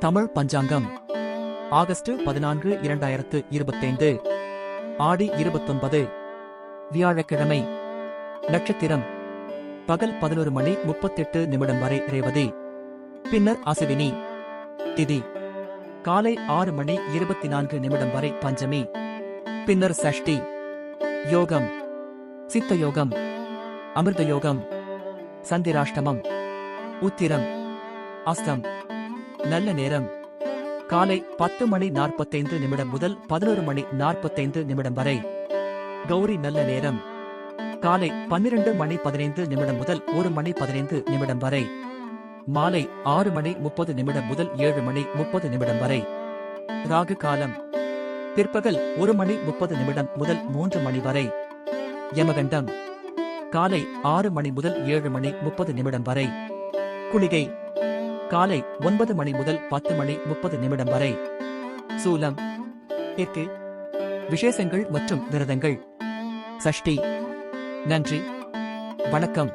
தமிழ் பஞ்சாங்கம். August பதினான்கு இரண்டாயிரத்து இருபத்தைந்து. ஆடி இருபத்தொன்பது. வியாழக்கிழமை. நட்சத்திரம். பகல் பதினொரு மணி முப்பத்தெட்டு நிமிடம் வரை ரேவதி. பின்னர் அசுவினி. திதி. காலை ஆறு மணி இருபத்தி நான்கு நிமிடம் வரை பஞ்சமி. பின்னர் சஷ்டி. யோகம். சித்த யோகம். அமிர்த யோகம். சந்திராஷ்டமம். உத்திரம். அஸ்தம். நல்ல நேரம். காலை பத்து மணி நாற்பத்தைந்து நிமிடம் முதல் பதினோரு மணி நாற்பத்தைந்து நிமிடம் வரை. கௌரி நல்ல நேரம். காலை பன்னிரண்டு மணி பதினைந்து நிமிடம் முதல் ஒரு மணி பதினைந்து நிமிடம் வரை. மாலை ஆறு மணி முப்பது நிமிடம் முதல் ஏழு மணி முப்பது நிமிடம் வரை. ராகு காலம். பிற்பகல் ஒரு மணி முப்பது நிமிடம் முதல் மூன்று மணி வரை. யமகண்டம். காலை ஆறு மணி முதல் ஏழு மணி முப்பது நிமிடம் வரை. குளிகை. காலை ஒன்பது மணி முதல் பத்து மணி முப்பது நிமிடம் வரை. சூலம். தெற்கு விசேஷங்கள் மற்றும் விரதங்கள். சஷ்டி. நன்றி. வணக்கம்.